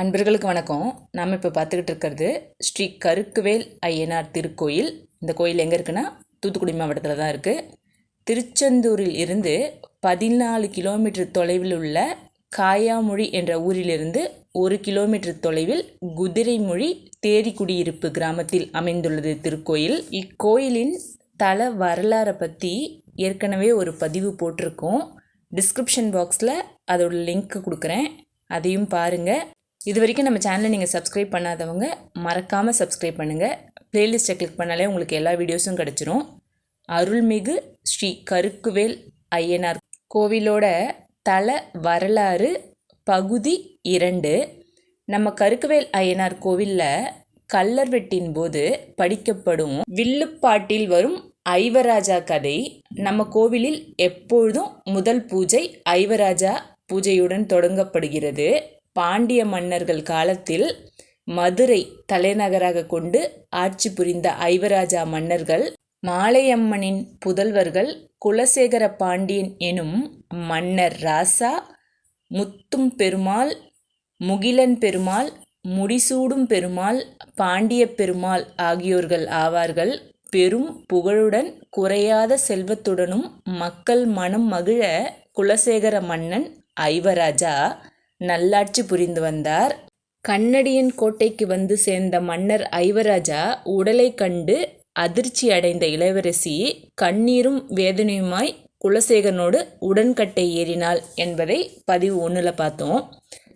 அன்பர்களுக்கு வணக்கம். நாம் இப்போ பார்த்துக்கிட்டு இருக்கிறது ஸ்ரீ கருக்குவேல் ஐயனார் திருக்கோயில். இந்த கோயில் எங்கே இருக்குன்னா தூத்துக்குடி மாவட்டத்தில் தான் இருக்குது திருச்செந்தூரில் இருந்து பதினாலு கிலோமீட்டர் தொலைவில் உள்ள காயாமொழி என்ற ஊரிலிருந்து ஒரு கிலோமீட்டர் தொலைவில் குதிரைமொழி தேரிக்குடியிருப்பு கிராமத்தில் அமைந்துள்ளது திருக்கோயில். இக்கோயிலின் தல வரலாறை பற்றி ஏற்கனவே ஒரு பதிவு போட்டிருக்கோம். டிஸ்கிரிப்ஷன் பாக்ஸில் அதோட லிங்க் கொடுக்குறேன். அதையும் பாருங்கள் இது வரைக்கும் நம்ம சேனலை நீங்கள் சப்ஸ்கிரைப் பண்ணாதவங்க மறக்காமல் சப்ஸ்கிரைப் பண்ணுங்கள் ப்ளேலிஸ்ட்டை கிளிக் பண்ணாலே உங்களுக்கு எல்லா வீடியோஸும் கிடச்சிரும். அருள்மிகு ஸ்ரீ கருக்குவேல் ஐயனார் கோவிலோட தல வரலாறு பகுதி இரண்டு. நம்ம கருக்குவேல் ஐயனார் கோவிலில் கல்லர்வெட்டின் போது படிக்கப்படும் வில்லுப்பாட்டில் வரும் ஐவராஜா கதை. நம்ம கோவிலில் எப்பொழுதும் முதல் பூஜை ஐவராஜா பூஜையுடன் தொடங்கப்படுகிறது. பாண்டிய மன்னர்கள் காலத்தில் மதுரை தலைநகராக கொண்டு ஆட்சி புரிந்த ஐவராஜா மன்னர்கள் மாலையம்மனின் புதல்வர்கள் குலசேகர பாண்டியன் எனும் மன்னர் ராசா முத்தும் பெருமாள் முகிலன் பெருமாள் முடிசூடும் பெருமாள் பாண்டிய பெருமாள் ஆகியோர்கள் ஆவார்கள். பெரும் புகழுடன் குறையாத செல்வத்துடனும் மக்கள் மனம் மகிழ குலசேகர மன்னன் ஐவராஜா. நல்லாட்சி புரிந்து வந்தார். கண்ணடியன் கோட்டைக்கு வந்து சேர்ந்த மன்னர் ஐவராஜா உடலை கண்டு அதிர்ச்சி அடைந்த இளவரசி கண்ணீரும் வேதனையுமாய் குலசேகரனோடு உடன்கட்டை ஏறினாள் என்பதை பதிவு ஒன்றில் பார்த்தோம்.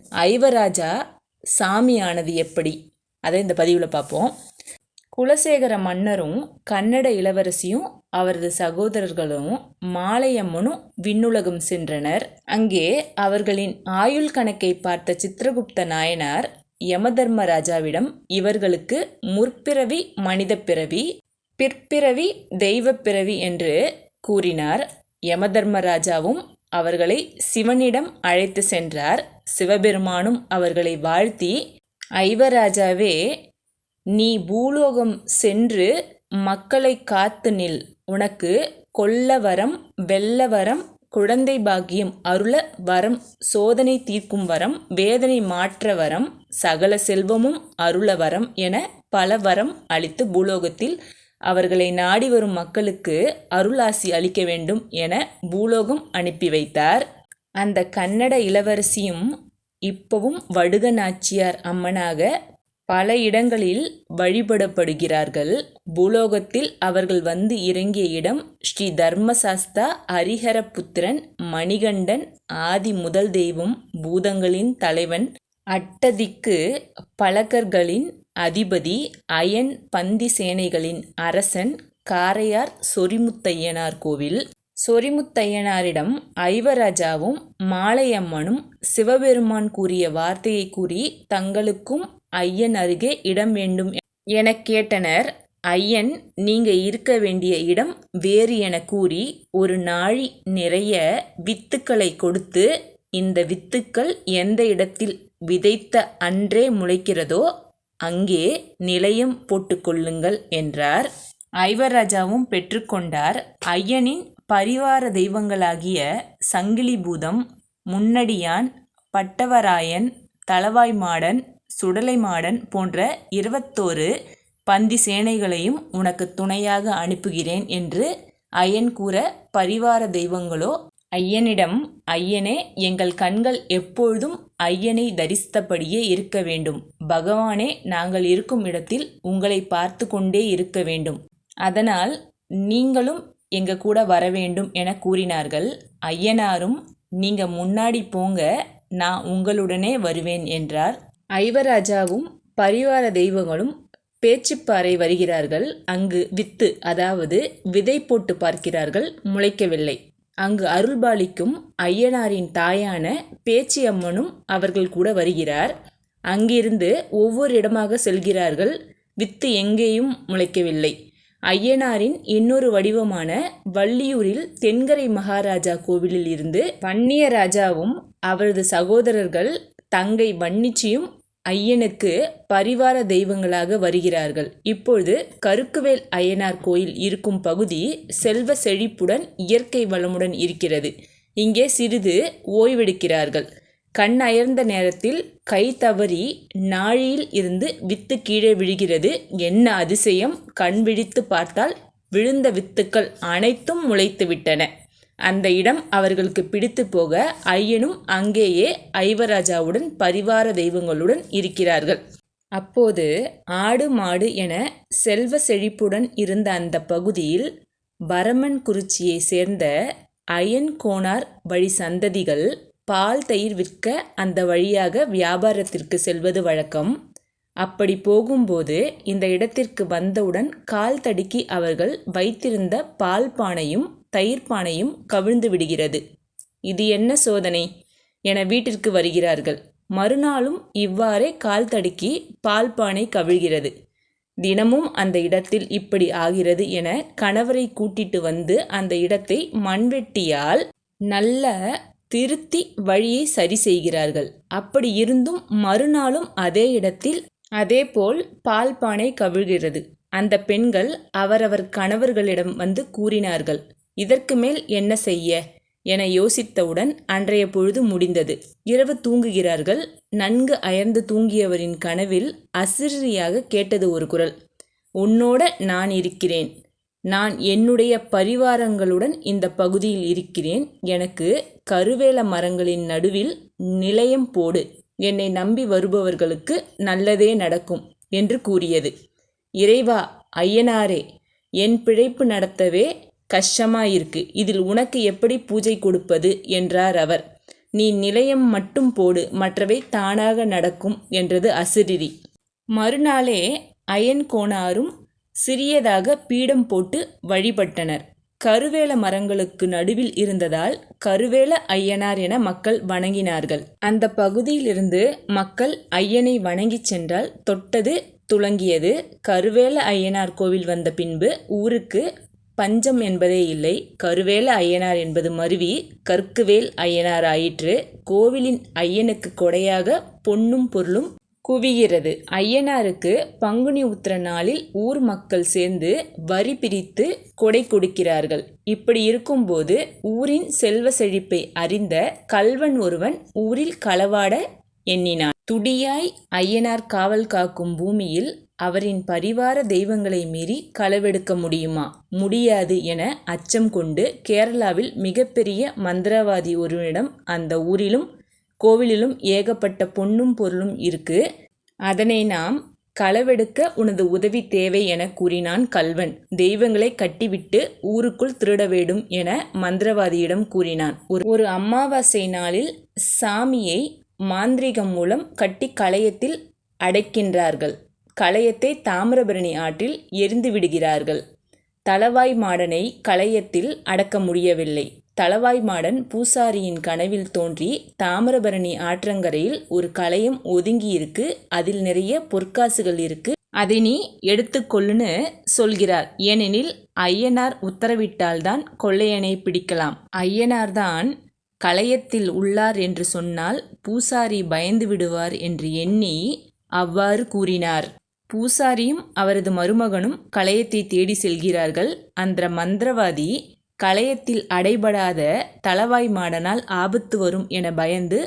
ஐவராஜா சாமியானது எப்படி? அதை இந்த பதிவில் பார்ப்போம். குலசேகர மன்னரும் கன்னட இளவரசியும் அவரது சகோதரர்களும் மாலையம்மனும் விண்ணுலகம் சென்றனர். அங்கே அவர்களின் ஆயுள் கணக்கை பார்த்த சித்திரகுப்த நாயனார் யமதர்மராஜாவிடம் இவர்களுக்கு முற்பிறவி மனித பிறவி பிற்பிறவி தெய்வ பிறவி என்று கூறினார். யமதர்மராஜாவும் அவர்களை சிவனிடம் அழைத்து சென்றார். சிவபெருமானும் அவர்களை வாழ்த்தி ஐவராஜாவே நீ பூலோகம் சென்று மக்களை காத்து நில். உனக்கு கொல்லவரம் வரம் வெல்ல வரம் குழந்தை பாக்கியம் அருள வரம் சோதனை தீர்க்கும் வரம் வேதனை மாற்ற வரம் சகல செல்வமும் அருள வரம் என பல வரம் அளித்து பூலோகத்தில் அவர்களை நாடி வரும் மக்களுக்கு அருளாசி அளிக்க வேண்டும் என பூலோகம் அனுப்பி வைத்தார். அந்த கன்னட இளவரசியும் இப்பவும் வடுக நாச்சியார் அம்மனாக பல இடங்களில் வழிபடப்படுகிறார்கள். பூலோகத்தில் அவர்கள் வந்து இறங்கிய இடம் ஸ்ரீ தர்மசாஸ்தா ஹரிஹரபுத்திரன் மணிகண்டன் ஆதி முதல் தெய்வம் பூதங்களின் தலைவன் அட்டதிக்கு பலகர்களின் அதிபதி அயன் பந்தி சேனைகளின் அரசன் காரையார் சொரிமுத்தையனார் கோவில். சொரிமுத்தையனாரிடம் ஐவராஜாவும் மாலையம்மனும் சிவபெருமான் கூறிய வார்த்தையை கூறி தங்களுக்கும் ஐயன் அருகே இடம் வேண்டும் எனக் கேட்டனர். ஐயன் நீங்க இருக்க வேண்டிய இடம் வேறு என கூறி ஒரு நாழி நிறைய வித்துக்களை கொடுத்து இந்த வித்துக்கள் எந்த இடத்தில் விதைத்த அன்றே முளைக்கிறதோ அங்கே நிலையம் போட்டுக்கொள்ளுங்கள் என்றார். ஐவராஜாவும் பெற்றுக்கொண்டார் ஐயனின் பரிவார தெய்வங்களாகிய சங்கிலி பூதம் முன்னடியான் பட்டவராயன் சுடலை சுடலைமாடன் போன்ற இருபத்தோரு பந்தி சேனைகளையும் உனக்கு துணையாக அனுப்புகிறேன் என்று ஐயன் கூற பரிவார தெய்வங்களோ ஐயனிடம் ஐயனே எங்கள் கண்கள் எப்பொழுதும் ஐயனை தரிசித்தபடியே இருக்க வேண்டும். பகவானே நாங்கள் இருக்கும் இடத்தில் உங்களை பார்த்து கொண்டே இருக்க வேண்டும். அதனால் நீங்களும் எங்க கூட வர வேண்டும் என கூறினார்கள். ஐயனாரும் நீங்க முன்னாடி போங்க நான் உங்களுடனே வருவேன் என்றார். ஐவராஜாவும் பரிவார தெய்வங்களும் பேச்சுப்பாறை வருகிறார்கள். அங்கு வித்து அதாவது விதை போட்டு பார்க்கிறார்கள் முளைக்கவில்லை. அங்கு அருள்பாலிக்கும் ஐயனாரின் தாயான பேச்சி அம்மனும் அவர்கள் கூட வருகிறார். அங்கிருந்து ஒவ்வொரு இடமாக செல்கிறார்கள். வித்து எங்கேயும் முளைக்கவில்லை. ஐயனாரின் இன்னொரு வடிவமான வள்ளியூரில் தென்கரை மகாராஜா கோவிலில் இருந்து வன்னிய ராஜாவும் அவரது சகோதரர்கள் தங்கை வன்னிச்சியும் ஐயனுக்கு பரிவார தெய்வங்களாக வருகிறார்கள். இப்பொழுது கருக்குவேல் ஐயனார் கோயில் இருக்கும் பகுதி செல்வ செழிப்புடன் இயற்கை வளமுடன் இருக்கிறது. இங்கே சிறிது ஓய்வெடுக்கிறார்கள். கண் அயர்ந்த நேரத்தில் கை தவறி நாழியில் இருந்து வித்து கீழே விழுகிறது. என்ன அதிசயம்! கண் விழித்து பார்த்தால் விழுந்த வித்துக்கள் அனைத்தும் முளைத்து விட்டன அந்த இடம் அவர்களுக்கு பிடித்து போக ஐயனும் அங்கேயே ஐவராஜாவுடன் பரிவார தெய்வங்களுடன் இருக்கிறார்கள். அப்போது ஆடு மாடு என செல்வ செழிப்புடன் இருந்த அந்த பகுதியில் பரமன் குறிச்சியை சேர்ந்த அயன் கோனார் வழி சந்ததிகள் பால் தயிர் விற்க அந்த வழியாக வியாபாரத்திற்கு செல்வது வழக்கம். அப்படி போகும்போது இந்த இடத்திற்கு வந்தவுடன் கால் தடுக்கி அவர்கள் வைத்திருந்த பால் பானையும் தயிர் பானையும் கவிழ்ந்து விடுகிறது. இது என்ன சோதனை? என வீட்டிற்கு வருகிறார்கள். மறுநாளும் இவ்வாறே கால் தடுக்கி பால் பானை கவிழ்கிறது. தினமும் அந்த இடத்தில் இப்படி ஆகிறது என கணவரை கூட்டிட்டு வந்து அந்த இடத்தை மண்வெட்டியால் நல்ல திருத்தி வழியை சரி செய்கிறார்கள். அப்படி இருந்தும் மறுநாளும் அதே இடத்தில் அதேபோல் பால் பானை கவிழ்கிறது. அந்த பெண்கள் அவரவர் கணவர்களிடம் வந்து கூறினார்கள். இதற்கு மேல் என்ன செய்ய? என யோசித்தவுடன் அன்றைய பொழுது முடிந்தது. இரவு தூங்குகிறார்கள். நன்கு அயர்ந்து தூங்கியவரின் கனவில் அசிரியாக கேட்டது ஒரு குரல். உன்னோட நான் இருக்கிறேன். நான் என்னுடைய பரிவாரங்களுடன் இந்த பகுதியில் இருக்கிறேன். எனக்கு கருவேல மரங்களின் நடுவில் நிலையம் போடு. என்னை நம்பி வருபவர்களுக்கு நல்லதே நடக்கும் என்று கூறியது. இறைவா ஐயனாரே என் பிழைப்பு நடத்தவே கஷ்டமாயிருக்கு. இதில் உனக்கு எப்படி பூஜை கொடுப்பது? என்றார் அவர். நீ நிலையம் மட்டும் போடு. மற்றவை தானாக நடக்கும் என்றது அசிரிரி. மறுநாளே அயன் கோணாரும் சிறியதாக பீடம் போட்டு வழிபட்டனர். கருவேல மரங்களுக்கு நடுவில் இருந்ததால் கருவேல ஐயனார் என மக்கள் வணங்கினார்கள். அந்த பகுதியிலிருந்து மக்கள் ஐயனை வணங்கிச் சென்றால் தொட்டது துளங்கியது. கருவேல ஐயனார் கோவில் வந்த பின்பு ஊருக்கு பஞ்சம் என்பதே இல்லை. கருவேல ஐயனார் என்பது மருவி கற்குவேல் ஐயனார் ஆயிற்று. கோவிலின் ஐயனுக்கு கொடையாக பொன்னும் பொருளும் குவிகிறது. ஐயனாருக்கு பங்குனி உத்திர நாளில் ஊர் மக்கள் சேர்ந்து வரி பிரித்து கொடை கொடுக்கிறார்கள். இப்படி இருக்கும்போது ஊரின் செல்வ செழிப்பை அறிந்த கல்வன் ஒருவன் ஊரில் களவாட எண்ணினான். துடியாய் ஐயனார் காவல் காக்கும் பூமியில் அவரின் பரிவார தெய்வங்களை மீறி களவெடுக்க முடியுமா? முடியாது என அச்சம் கொண்டு கேரளாவில் மிகப்பெரிய மந்திரவாதி ஒருவனிடம் அந்த ஊரிலும் கோவிலிலும் ஏகப்பட்ட பொன்னும் பொருளும் இருக்கு. அதனை நாம் களவெடுக்க உனது உதவி தேவை என கூறினான் கல்வன். தெய்வங்களை கட்டிவிட்டு ஊருக்குள் திருட வேண்டும் என மந்திரவாதியிடம் கூறினான். ஒரு அமாவாசை நாளில் சாமியை மாந்திரிகம் மூலம் கட்டி களையத்தில் அடைக்கின்றார்கள். களையத்தை தாமிரபரணி ஆற்றில் எரிந்து விடுகிறார்கள். தளவாய் மாடனை களையத்தில் அடக்க முடியவில்லை. தளவாய் மாடன் பூசாரியின் கனவில் தோன்றி தாமிரபரணி ஆற்றங்கரையில் ஒரு களையம் ஒதுங்கியிருக்கு. அதில் நிறைய பொற்காசுகள் இருக்கு. அதை நீ எடுத்துக்கொள்ளுன்னு சொல்கிறார். ஏனெனில் ஐயனார் உத்தரவிட்டால்தான் கொள்ளையனை பிடிக்கலாம். ஐயனார்தான் களையத்தில் உள்ளார் என்று சொன்னால் பூசாரி பயந்து விடுவார் என்று எண்ணி அவ்வாறு கூறினார். பூசாரியும் அவரது மருமகனும் களையத்தை தேடி செல்கிறார்கள். அந்த மந்திரவாதி களையத்தில் அடைபடாத தளவாய் மாடனால் ஆபத்து வரும் என பயந்து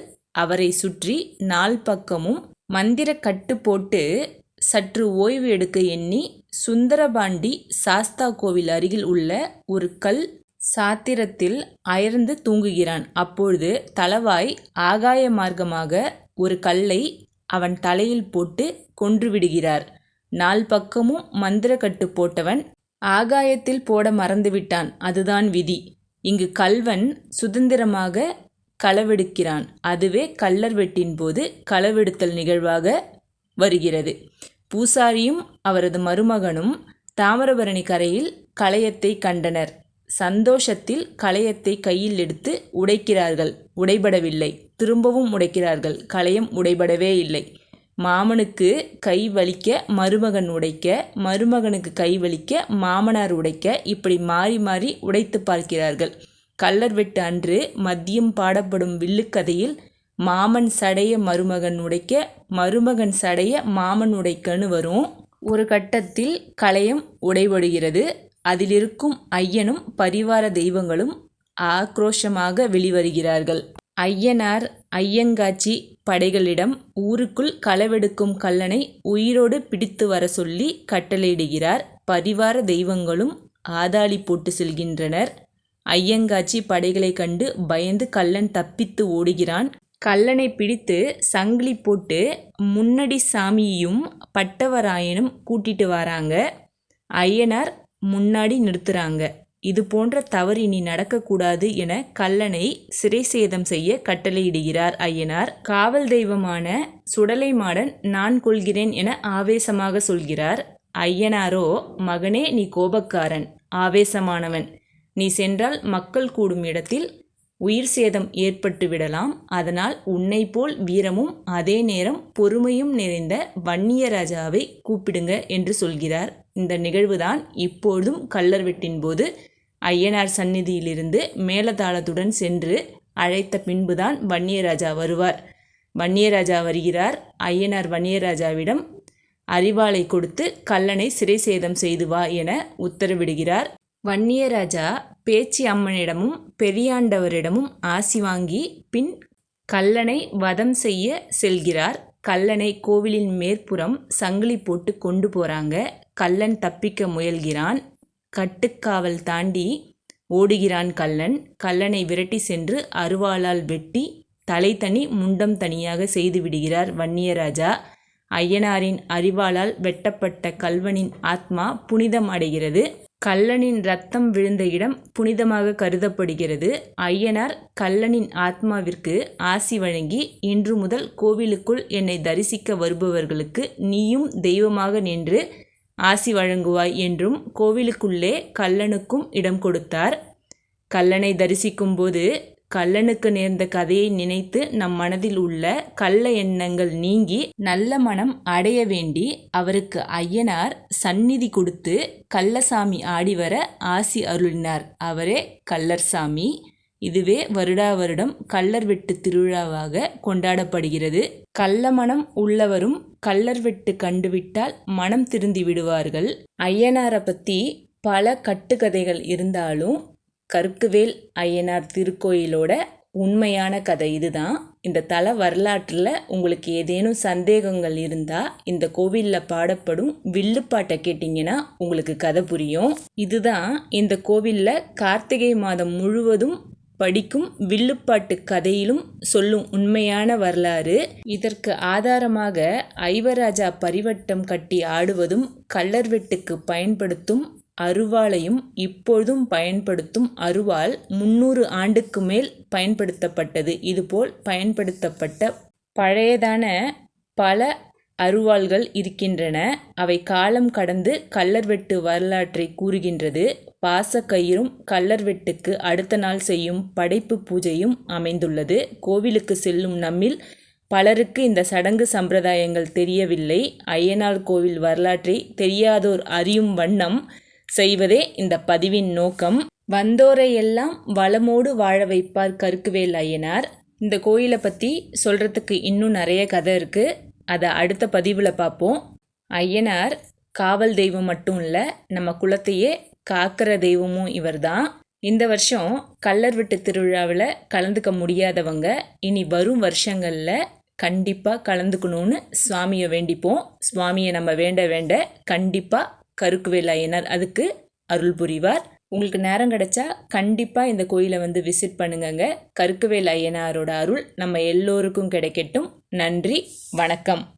அவரை சுற்றி நால் பக்கமும் மந்திர கட்டு போட்டு சற்று ஓய்வு எடுக்க எண்ணி சுந்தரபாண்டி சாஸ்தா கோவில் அருகில் உள்ள ஒரு கல் சாத்திரத்தில் அயர்ந்து தூங்குகிறான். அப்பொழுது தளவாய் ஆகாய மார்க்கமாக ஒரு கல்லை அவன் தலையில் போட்டு கொன்றுவிடுகிறார். நால் பக்கமும் மந்திரக்கட்டு போட்டவன் ஆகாயத்தில் போட மறந்துவிட்டான். அதுதான் விதி. இங்கு கல்வன் சுதந்திரமாக களவெடுக்கிறான். அதுவே கல்லர் வெட்டின் போது களவெடுத்தல் நிகழ்வாக வருகிறது. பூசாரியும் அவரது மருமகனும் தாமிரபரணி கரையில் களையத்தை கண்டனர். சந்தோஷத்தில் களையத்தை கையில் எடுத்து உடைக்கிறார்கள். உடைபடவில்லை. திரும்பவும் உடைக்கிறார்கள். களையம் உடைபடவே இல்லை. மாமனுக்கு கை வலிக்க மருமகன் உடைக்க மருமகனுக்கு கை வலிக்க மாமனார் உடைக்க இப்படி மாறி மாறி உடைத்து பார்க்கிறார்கள். கல்லர் வெட்டு அன்று மதியம் பாடப்படும் வில்லுக்கதையில் மாமன் சடைய மருமகன் உடைக்க மருமகன் சடைய மாமன் உடைக்கன்னு வரும். ஒரு கட்டத்தில் களையம் உடைபடுகிறது. அதிலிருக்கும் ஐயனும் பரிவார தெய்வங்களும் ஆக்ரோஷமாக வெளிவருகிறார்கள். ஐயனார் ஐயங்காட்சி படைகளிடம் ஊருக்குள் களவெடுக்கும் கல்லனை உயிரோடு பிடித்து வர சொல்லி கட்டளையிடுகிறார். பரிவார தெய்வங்களும் ஆதாளி போட்டு செல்கின்றனர். ஐயங்காட்சி படைகளை கண்டு பயந்து கள்ளன் தப்பித்து ஓடுகிறான். கல்லனை பிடித்து சங்கிலி போட்டு முன்னடி சாமியையும் பட்டவராயனும் கூட்டிட்டு வராங்க. ஐயனார் முன்னாடி நிறுத்துறாங்க. இது போன்ற தவறு இனி நடக்கக்கூடாது என கல்லனை சிறை சேதம் செய்ய கட்டளையிடுகிறார் ஐயனார். காவல் தெய்வமான சுடலை மாடன் நான் கொள்கிறேன் என ஆவேசமாக சொல்கிறார். ஐயனாரோ மகனே நீ கோபக்காரன். ஆவேசமானவன். நீ சென்றால் மக்கள் கூடும் இடத்தில் உயிர் சேதம் ஏற்பட்டு விடலாம். அதனால் உன்னை போல் வீரமும் அதே நேரம் பொறுமையும் நிறைந்த வன்னியராஜாவை கூப்பிடுங்க என்று சொல்கிறார். இந்த நிகழ்வுதான் இப்பொழுதும் கள்ளர் வெட்டின் போது ஐயனார் சந்நிதியிலிருந்து மேலதாளத்துடன் சென்று அழைத்த பின்புதான் வன்னியராஜா வருவார். வன்னியராஜா வருகிறார். ஐயனார் வன்னியராஜாவிடம் அறிவாளை கொடுத்து கல்லனை சிறை சேதம் செய்து வா என உத்தரவிடுகிறார். வன்னியராஜா பேச்சி அம்மனிடமும் பெரியாண்டவரிடமும் ஆசி வாங்கி பின் கல்லனை வதம் செய்ய செல்கிறார். கல்லனை கோவிலின் மேற்புறம் சங்கிலி போட்டு கொண்டு போகிறாங்க கல்லன் தப்பிக்க முயல்கிறான். கட்டுக்காவல் தாண்டி ஓடுகிறான் கல்லன் கல்லனை விரட்டி சென்று அருவாளால் வெட்டி தலை தனி முண்டம் தனியாக செய்து விடுகிறார் வன்னியராஜா. ஐயனாரின் அறிவாளால் வெட்டப்பட்ட கல்வனின் ஆத்மா புனிதம் அடைகிறது. கல்லனின் ரத்தம் விழுந்த இடம் புனிதமாக கருதப்படுகிறது. ஐயனார் கல்லனின் ஆத்மாவிற்கு ஆசி வழங்கி இன்று முதல் கோவிலுக்குள் என்னை தரிசிக்க வருபவர்களுக்கு நீயும் தெய்வமாக நின்று ஆசி வழங்குவாய் என்றும் கோவிலுக்குள்ளே கல்லனுக்கும் இடம் கொடுத்தார். கல்லனை தரிசிக்கும்போது கல்லனுக்கு நேர்ந்த கதையை நினைத்து நம் மனதில் உள்ள கள்ள எண்ணங்கள் நீங்கி நல்ல மனம் அடைய வேண்டி அவருக்கு ஐயனார் சந்நிதி கொடுத்து கள்ளசாமி ஆடி வர ஆசி அருளினார். அவரே கல்லர்சாமி இதுவே வருடா வருடம் கள்ளர் வெட்டு திருவிழாவாக கொண்டாடப்படுகிறது. கள்ள மனம் உள்ளவரும் கள்ளர் வெட்டு கண்டுவிட்டால் மனம் திருந்தி விடுவார்கள். ஐயனாரை பற்றி பல கட்டுக்கதைகள் இருந்தாலும் கருக்குவேல் ஐயனார் திருக்கோயிலோட உண்மையான கதை இதுதான். இந்த தல வரலாற்றில் உங்களுக்கு ஏதேனும் சந்தேகங்கள் இருந்தால் இந்த கோவிலில் பாடப்படும் வில்லுப்பாட்டை கேட்டிங்கன்னா உங்களுக்கு கதை புரியும். இதுதான் இந்த கோவிலில் கார்த்திகை மாதம் முழுவதும் படிக்கும் வில்லுப்பாட்டு கதையிலும் சொல்லும் உண்மையான வரலாறு. இதற்கு ஆதாரமாக ஐவராஜா பரிவட்டம் கட்டி ஆடுவதும் கள்ளர் வெட்டுக்கு பயன்படுத்தும் அருவாளையும் இப்பொழுதும் பயன்படுத்தும் அருவாள் முன்னூறு ஆண்டுக்கு மேல் பயன்படுத்தப்பட்டது. இதுபோல் பயன்படுத்தப்பட்ட பழையதான பல அருவாள்கள் இருக்கின்றன. அவை காலம் கடந்து கள்ளர்வெட்டு வரலாற்றை கூறுகின்றது. பாசக்கயிறும் கள்ளர் வெட்டுக்கு அடுத்த நாள் செய்யும் படைப்பு பூஜையும் அமைந்துள்ளது. கோவிலுக்கு செல்லும் நம்மில் பலருக்கு இந்த சடங்கு சம்பிரதாயங்கள் தெரியவில்லை. ஐயனார் கோவில் வரலாற்றை தெரியாதோர் அறியும் வண்ணம் செய்வதே இந்த பதிவின் நோக்கம். வந்தோரையெல்லாம் வளமோடு வாழ வைப்பார் கருக்குவேல் ஐயனார் இந்த கோயிலை பற்றி சொல்கிறதுக்கு இன்னும் நிறைய கதை இருக்குது அதை அடுத்த பதிவில் பார்ப்போம் ஐயனார் காவல் தெய்வம் மட்டும் இல்லை நம்ம குலத்தையே காக்கிற தெய்வமும் இவர் தான் இந்த வருஷம் கல்லர் விட்டு திருவிழாவில் கலந்துக்க முடியாதவங்க இனி வரும் வருஷங்களில் கண்டிப்பாக கலந்துக்கணும்னு சுவாமியை வேண்டிப்போம். சுவாமியை நம்ம வேண்ட வேண்ட கண்டிப்பாக கருக்குவேல் ஐயனார் அதுக்கு அருள் புரிவார். உங்களுக்கு நேரம் கிடைச்சா கண்டிப்பாக இந்த கோயிலை வந்து விசிட் பண்ணுங்கங்க. கருக்குவேல் ஐயனாரோட அருள் நம்ம எல்லோருக்கும் கிடைக்கட்டும். நன்றி வணக்கம்.